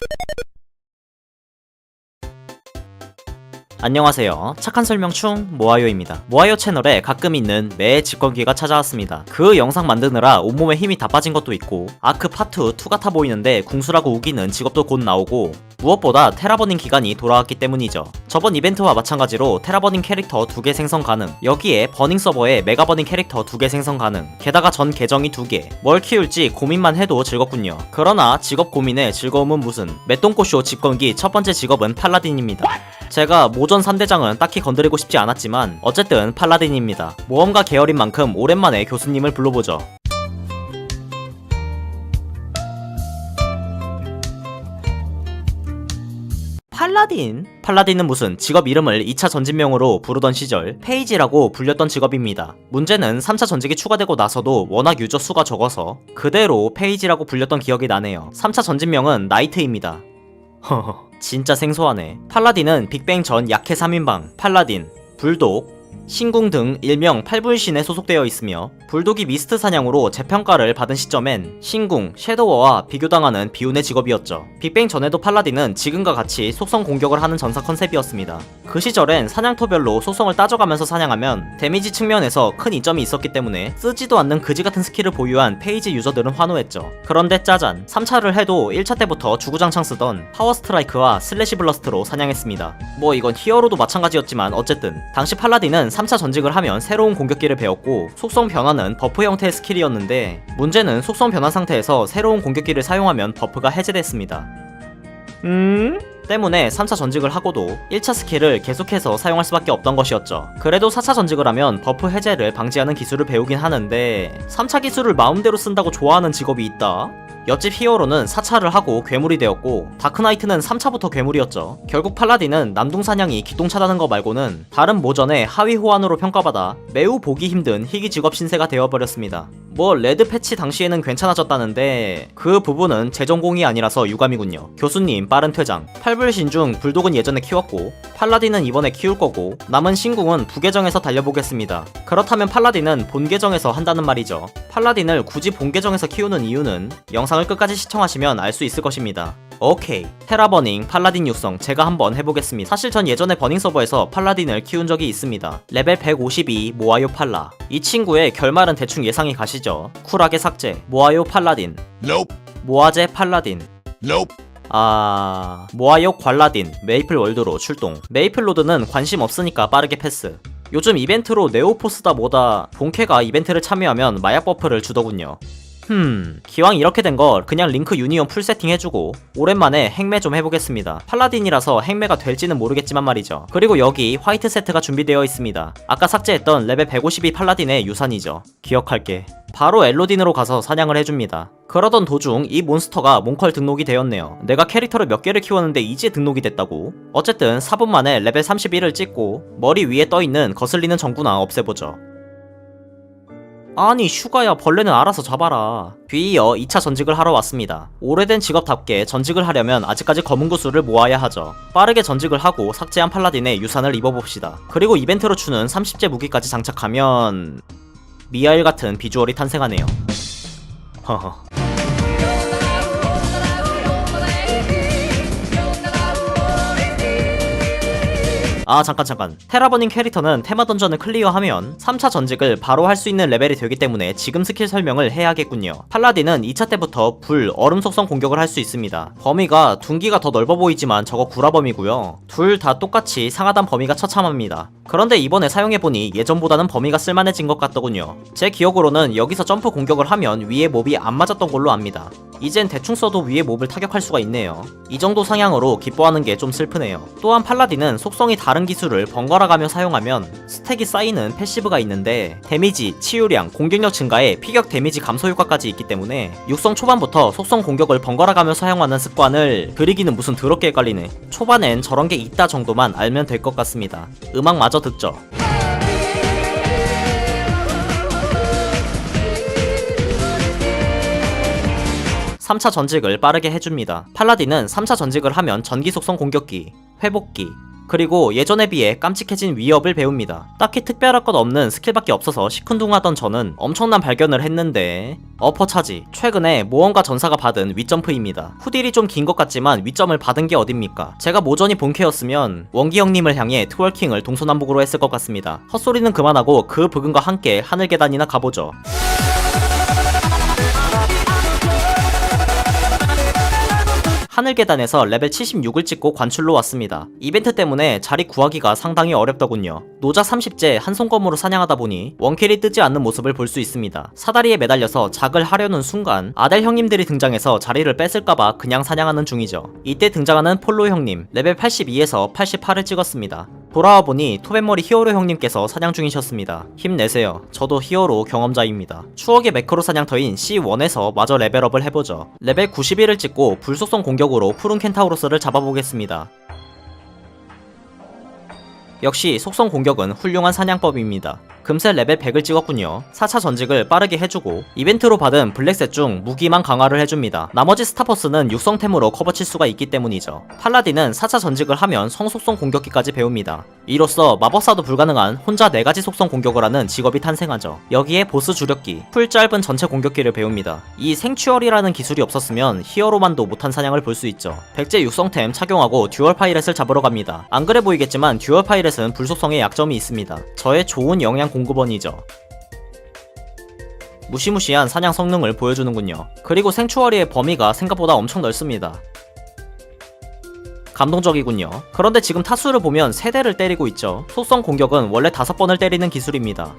you 안녕하세요. 착한 설명 충 모아요입니다. 모아요 채널에 가끔 있는 매 직권기가 찾아왔습니다. 그 영상 만드느라 온몸에 힘이 다 빠진 것도 있고 아크 파트 2 같아 보이는데 궁수라고 우기는 직업도 곧 나오고 무엇보다 테라버닝 기간이 돌아왔기 때문이죠. 저번 이벤트와 마찬가지로 테라버닝 캐릭터 2개 생성 가능 여기에 버닝 서버에 메가버닝 캐릭터 2개 생성 가능 게다가 전 계정이 2개 뭘 키울지 고민만 해도 즐겁군요. 그러나 직업 고민에 즐거움은 무슨 메똥꼬쇼 직권기 첫 번째 직업은 팔라딘입니다. 제가 모전 3대장은 딱히 건드리고 싶지 않았지만 어쨌든 팔라딘입니다. 모험가 계열인 만큼 오랜만에 교수님을 불러보죠. 팔라딘? 팔라딘은 무슨 직업 이름을 2차 전진명으로 부르던 시절 페이지라고 불렸던 직업입니다. 문제는 3차 전직이 추가되고 나서도 워낙 유저 수가 적어서 그대로 페이지라고 불렸던 기억이 나네요. 3차 전진명은 나이트입니다. 허허 진짜 생소하네. 팔라딘은 빅뱅 전 약해 3인방 팔라딘 불독 신궁 등 일명 팔불신에 소속되어 있으며 불독이 미스트 사냥으로 재평가를 받은 시점엔 신궁, 섀도워와 비교당하는 비운의 직업이었죠. 빅뱅 전에도 팔라딘은 지금과 같이 속성 공격을 하는 전사 컨셉이었습니다. 그 시절엔 사냥터별로 속성을 따져가면서 사냥하면 데미지 측면에서 큰 이점이 있었기 때문에 쓰지도 않는 그지 같은 스킬을 보유한 페이지 유저들은 환호했죠. 그런데 짜잔 3차를 해도 1차 때부터 주구장창 쓰던 파워 스트라이크와 슬래시 블러스트로 사냥했습니다. 뭐 이건 히어로도 마찬가지였지만 어쨌든 당시 팔라딘은 3차 전직을 하면 새로운 공격기를 배웠고 속성 변화는 버프 형태의 스킬이었는데 문제는 속성 변화 상태에서 새로운 공격기를 사용하면 버프가 해제됐습니다. 음? 때문에 3차 전직을 하고도 1차 스킬을 계속해서 사용할 수밖에 없던 것이었죠. 그래도 4차 전직을 하면 버프 해제를 방지하는 기술을 배우긴 하는데 3차 기술을 마음대로 쓴다고 좋아하는 직업이 있다? 옆집 히어로는 4차를 하고 괴물이 되었고 다크나이트는 3차부터 괴물이었죠. 결국 팔라딘은 남동 사냥이 기똥차다는 거 말고는 다른 모전의 하위 호환으로 평가받아 매우 보기 힘든 희귀 직업 신세가 되어버렸습니다. 뭐 레드 패치 당시에는 괜찮아졌다는데 그 부분은 제 전공이 아니라서 유감이군요. 교수님 빠른 퇴장. 팔불신 중 불독은 예전에 키웠고 팔라딘은 이번에 키울 거고 남은 신궁은 부계정에서 달려보겠습니다. 그렇다면 팔라딘은 본계정에서 한다는 말이죠. 팔라딘을 굳이 본계정에서 키우는 이유는 영상 을 끝까지 시청하시면 알 수 있을 것입니다. 오케이. 테라버닝 팔라딘 육성 제가 한번 해보겠습니다. 사실 전 예전에 버닝 서버에서 팔라딘을 키운 적이 있습니다. 레벨 152 모아요 팔라. 이 친구의 결말은 대충 예상이 가시죠? 쿨하게 삭제. 모아요 팔라딘. Nope. 모아제 팔라딘. Nope. 아... 모아요 관라딘 메이플 월드로 출동. 메이플 로드는 관심 없으니까 빠르게 패스. 요즘 이벤트로 네오포스다 뭐다 본캐가 이벤트를 참여하면 마약 버프를 주더군요 흠, 기왕 이렇게 된거 그냥 링크 유니온 풀 세팅 해주고 오랜만에 행매 좀 해보겠습니다. 팔라딘이라서 행매가 될지는 모르겠지만 말이죠. 그리고 여기 화이트 세트가 준비되어 있습니다. 아까 삭제했던 레벨 152 팔라딘의 유산이죠. 기억할게. 바로 엘로딘으로 가서 사냥을 해줍니다. 그러던 도중 이 몬스터가 몽컬 등록이 되었네요. 내가 캐릭터를 몇 개를 키웠는데 이제 등록이 됐다고? 어쨌든 4분 만에 레벨 31을 찍고 머리 위에 떠있는 거슬리는 전구나 없애보죠. 아니 슈가야 벌레는 알아서 잡아라. 뒤이어 2차 전직을 하러 왔습니다. 오래된 직업답게 전직을 하려면 아직까지 검은 구슬을 모아야 하죠. 빠르게 전직을 하고 삭제한 팔라딘의 유산을 입어봅시다. 그리고 이벤트로 주는 30제 무기까지 장착하면 미아일 같은 비주얼이 탄생하네요. 허허 아 잠깐 잠깐. 테라버닝 캐릭터는 테마 던전을 클리어하면 3차 전직을 바로 할 수 있는 레벨이 되기 때문에 지금 스킬 설명을 해야겠군요. 팔라딘은 2차 때부터 불, 얼음 속성 공격을 할 수 있습니다. 범위가 둔기가 더 넓어 보이지만 저거 구라범위고요. 둘 다 똑같이 상하단 범위가 처참합니다. 그런데 이번에 사용해보니 예전보다는 범위가 쓸만해진 것 같더군요. 제 기억으로는 여기서 점프 공격을 하면 위에 몹이 안 맞았던 걸로 압니다 이젠 대충 써도 위에 몹을 타격할 수가 있네요. 이 정도 상향으로 기뻐하는 게 좀 슬프네요. 또한 팔라딘은 속성이 다른 기술을 번갈아 가며 사용하면 스택이 쌓이는 패시브가 있는데 데미지, 치유량, 공격력 증가에 피격 데미지 감소 효과까지 있기 때문에 육성 초반부터 속성 공격을 번갈아 가며 사용하는 습관을 그리기는 무슨 더럽게 헷갈리네. 초반엔 저런 게 있다 정도만 알면 될 것 같습니다. 음악마저 듣죠 3차 전직을 빠르게 해줍니다. 팔라딘은 3차 전직을 하면 전기 속성 공격기, 회복기, 그리고 예전에 비해 깜찍해진 위협을 배웁니다. 딱히 특별할 것 없는 스킬밖에 없어서 시큰둥하던 저는 엄청난 발견을 했는데 어퍼 차지 최근에 모험가 전사가 받은 윗점프입니다. 후딜이 좀 긴 것 같지만 윗점을 받은 게 어딥니까? 제가 모전이 본캐였으면 원기 형님을 향해 트월킹을 동서남북으로 했을 것 같습니다. 헛소리는 그만하고 그 부근과 함께 하늘 계단이나 가보죠. 하늘 계단에서 레벨 76을 찍고 관출로 왔습니다. 이벤트 때문에 자리 구하기가 상당히 어렵더군요. 노자 30제 한 손검으로 사냥하다 보니 원킬이 뜨지 않는 모습을 볼 수 있습니다. 사다리에 매달려서 작을 하려는 순간 아델 형님들이 등장해서 자리를 뺏을까봐 그냥 사냥하는 중이죠. 이때 등장하는 폴로 형님 레벨 82에서 88을 찍었습니다. 돌아와 보니 토벤머리 히어로 형님께서 사냥 중이셨습니다. 힘내세요. 저도 히어로 경험자입니다. 추억의 매크로 사냥터인 C1에서 마저 레벨업을 해보죠. 레벨 91을 찍고 불속성 공격으로 푸른 켄타우로스를 잡아보겠습니다. 역시 속성 공격은 훌륭한 사냥법입니다. 금세 레벨 100을 찍었군요. 4차 전직을 빠르게 해주고 이벤트로 받은 블랙셋 중 무기만 강화를 해줍니다. 나머지 스타퍼스는 육성템으로 커버칠 수가 있기 때문이죠. 팔라딘은 4차 전직을 하면 성속성 공격기까지 배웁니다. 이로써 마법사도 불가능한 혼자 4가지 속성 공격을 하는 직업이 탄생하죠. 여기에 보스 주력기, 풀 짧은 전체 공격기를 배웁니다. 이 생추얼이라는 기술이 없었으면 히어로만도 못한 사냥을 볼 수 있죠. 백제 육성템 착용하고 듀얼 파이렛을 잡으러 갑니다. 안 그래 보이겠지만 듀얼 파이렛은 불속성에 약점이 있습니다. 저의 좋은 영양 공 급원이죠. 무시무시한 사냥 성능을 보여주는군요. 그리고 생추어리의 범위가 생각보다 엄청 넓습니다. 감동적이군요. 그런데 지금 타수를 보면 3대를 때리고 있죠. 속성 공격은 원래 5번을 때리는 기술입니다.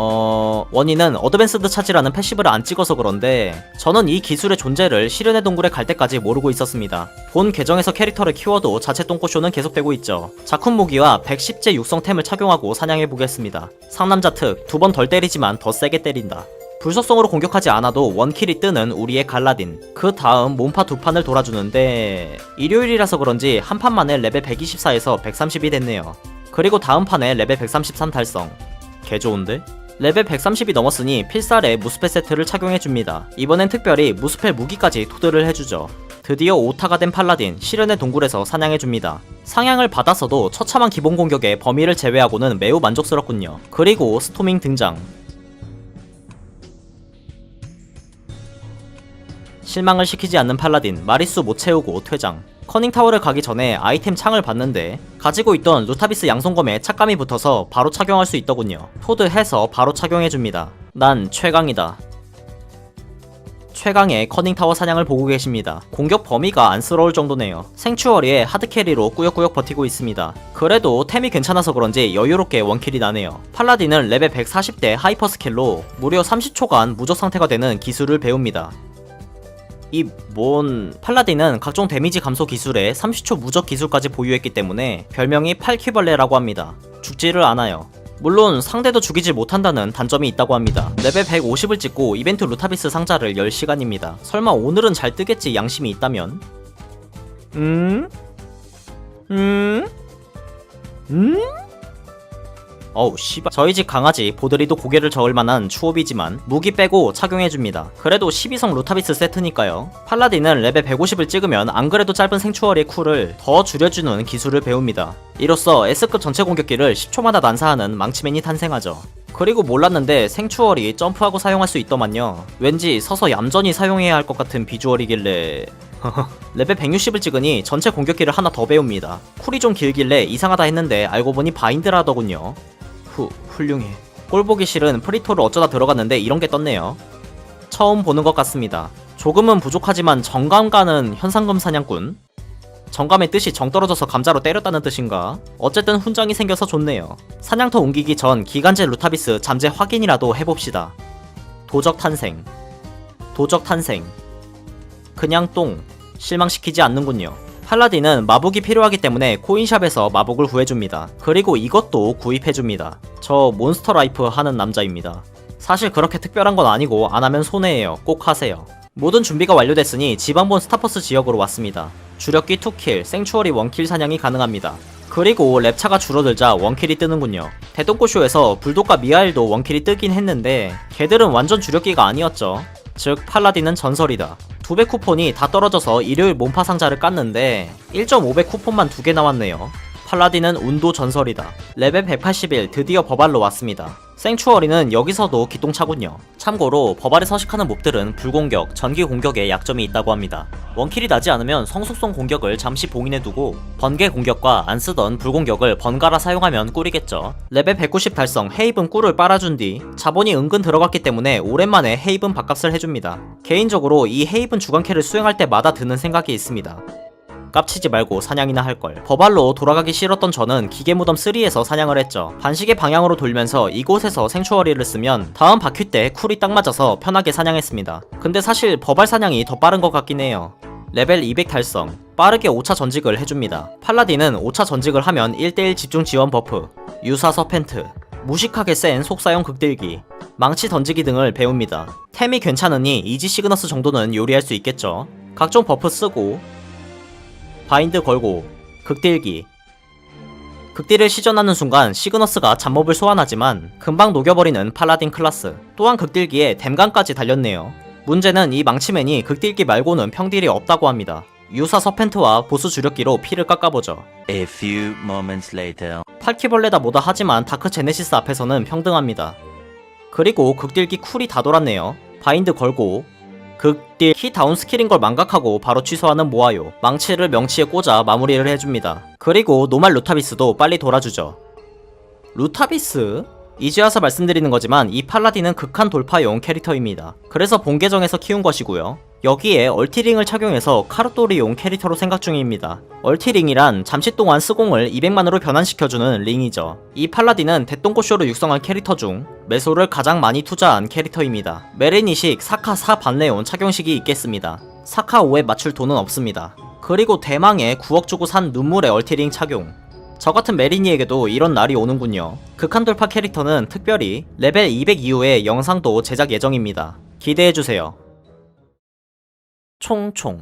어... 원인은 어드밴스드 차지라는 패시브를 안 찍어서 그런데 저는 이 기술의 존재를 시련의 동굴에 갈 때까지 모르고 있었습니다. 본 계정에서 캐릭터를 키워도 자체 똥꼬쇼는 계속되고 있죠. 작품 무기와 110제 육성템을 착용하고 사냥해보겠습니다. 상남자 특, 두 번 덜 때리지만 더 세게 때린다. 불속성으로 공격하지 않아도 원킬이 뜨는 우리의 갈라딘. 그 다음 몸파 두 판을 돌아주는데 일요일이라서 그런지 한 판 만에 레벨 124에서 130이 됐네요. 그리고 다음 판에 레벨 133 달성. 개 좋은데? 레벨 130이 넘었으니 필살에 무스펠 세트를 착용해줍니다. 이번엔 특별히 무스펠 무기까지 토드를 해주죠. 드디어 오타가 된 팔라딘 시련의 동굴에서 사냥해줍니다. 상향을 받았어도 처참한 기본 공격의 범위를 제외하고는 매우 만족스럽군요. 그리고 스토밍 등장. 실망을 시키지 않는 팔라딘 마리수 못 채우고 퇴장. 커닝타워를 가기 전에 아이템 창을 봤는데 가지고 있던 루타비스 양손검에 착감이 붙어서 바로 착용할 수 있더군요. 토드 해서 바로 착용해줍니다. 난 최강이다. 최강의 커닝타워 사냥을 보고 계십니다. 공격 범위가 안쓰러울 정도네요. 생추어리에 하드캐리로 꾸역꾸역 버티고 있습니다. 그래도 템이 괜찮아서 그런지 여유롭게 원킬이 나네요. 팔라딘은 레벨 140대 하이퍼 스킬로 무려 30초간 무적 상태가 되는 기술을 배웁니다. 이뭔 팔라딘은 각종 데미지 감소 기술에 30초 무적 기술까지 보유했기 때문에 별명이 팔퀴벌레라고 합니다. 죽지를 않아요. 물론 상대도 죽이지 못한다는 단점이 있다고 합니다. 레벨 150을 찍고 이벤트 루타비스 상자를 10시간입니다. 설마 오늘은 잘 뜨겠지 양심이 있다면? 음? 음? 음? 어우 씨발. 저희 집 강아지 보드리도 고개를 저을 만한 추업이지만 무기 빼고 착용해줍니다. 그래도 12성 루타비스 세트니까요. 팔라딘은 레벨 150을 찍으면 안 그래도 짧은 생추어리의 쿨을 더 줄여주는 기술을 배웁니다. 이로써 S급 전체 공격기를 10초마다 난사하는 망치맨이 탄생하죠. 그리고 몰랐는데 생추얼이 점프하고 사용할 수 있더만요. 왠지 서서 얌전히 사용해야 할 것 같은 비주얼이길래. 레벨 160을 찍으니 전체 공격기를 하나 더 배웁니다. 쿨이 좀 길길래 이상하다 했는데 알고 보니 바인드라더군요. 후, 훌륭해. 꼴보기 싫은 프리토를 어쩌다 들어갔는데 이런 게 떴네요. 처음 보는 것 같습니다. 조금은 부족하지만 정감 가는 현상금 사냥꾼? 정감의 뜻이 정 떨어져서 감자로 때렸다는 뜻인가? 어쨌든 훈장이 생겨서 좋네요. 사냥터 옮기기 전 기간제 루타비스 잠재 확인이라도 해봅시다. 도적 탄생. 도적 탄생. 그냥 똥. 실망시키지 않는군요. 팔라딘은 마복이 필요하기 때문에 코인샵에서 마복을 구해줍니다. 그리고 이것도 구입해줍니다. 저 몬스터 라이프 하는 남자입니다. 사실 그렇게 특별한 건 아니고 안 하면 손해예요. 꼭 하세요. 모든 준비가 완료됐으니 지방본 스타퍼스 지역으로 왔습니다. 주력기 2킬, 생추어리 1킬 사냥이 가능합니다. 그리고 랩차가 줄어들자 원킬이 뜨는군요. 대똥꼬쇼에서 불독과 미하일도 원킬이 뜨긴 했는데 걔들은 완전 주력기가 아니었죠. 즉 팔라딘은 전설이다. 두 배 쿠폰이 다 떨어져서 일요일 몸파 상자를 깠는데 1.5배 쿠폰만 두 개 나왔네요. 팔라딘은 운도 전설이다. 레벨 181 드디어 버발로 왔습니다. 생추어리는 여기서도 기똥차군요. 참고로 버발에 서식하는 몹들은 불공격, 전기 공격에 약점이 있다고 합니다. 원킬이 나지 않으면 성숙성 공격을 잠시 봉인해두고 번개 공격과 안 쓰던 불공격을 번갈아 사용하면 꿀이겠죠. 레벨 190 달성 헤이븐 꿀을 빨아준 뒤 자본이 은근 들어갔기 때문에 오랜만에 헤이븐 밥값을 해줍니다. 개인적으로 이 헤이븐 주간캐를 수행할 때마다 드는 생각이 있습니다. 깝치지 말고 사냥이나 할걸. 버발로 돌아가기 싫었던 저는 기계무덤 3에서 사냥을 했죠. 반시계 방향으로 돌면서 이곳에서 생추어리를 쓰면 다음 바퀴 때 쿨이 딱 맞아서 편하게 사냥했습니다. 근데 사실 버발 사냥이 더 빠른 것 같긴 해요. 레벨 200 달성. 빠르게 5차 전직을 해줍니다. 팔라딘은 5차 전직을 하면 1대1 집중 지원 버프, 유사 서펜트, 무식하게 센 속사용 극딜기, 망치 던지기 등을 배웁니다. 템이 괜찮으니 이지 시그너스 정도는 요리할 수 있겠죠. 각종 버프 쓰고 바인드 걸고 극딜기 극딜을 시전하는 순간 시그너스가 잡몹을 소환하지만 금방 녹여버리는 팔라딘 클라스 또한 극딜기에 댐감까지 달렸네요 문제는 이 망치맨이 극딜기 말고는 평딜이 없다고 합니다 유사 서펜트와 보스 주력기로 피를 깎아보죠 A few moments later. 팔키벌레다 뭐다 하지만 다크 제네시스 앞에서는 평등합니다. 그리고 극딜기 쿨이 다 돌았네요. 바인드 걸고 극딜 키 다운 스킬인 걸 망각하고 바로 취소하는 모아요. 망치를 명치에 꽂아 마무리를 해줍니다. 그리고 노말 루타비스도 빨리 돌아주죠. 루타비스? 이제 와서 말씀드리는 거지만 이 팔라딘은 극한 돌파용 캐릭터입니다. 그래서 본 계정에서 키운 것이고요. 여기에 얼티링을 착용해서 카르토리용 캐릭터로 생각 중입니다. 얼티링이란 잠시 동안 스공을 200만으로 변환시켜주는 링이죠. 이 팔라딘은 대똥꼬쇼로 육성한 캐릭터 중 메소를 가장 많이 투자한 캐릭터입니다. 메레니식 사카 4 반레온 착용식이 있겠습니다. 사카 5에 맞출 돈은 없습니다. 그리고 대망의 9억 주고 산 눈물의 얼티링 착용. 저 같은 메리니에게도 이런 날이 오는군요. 극한 돌파 캐릭터는 특별히 레벨 200 이후에 영상도 제작 예정입니다. 기대해주세요. 총총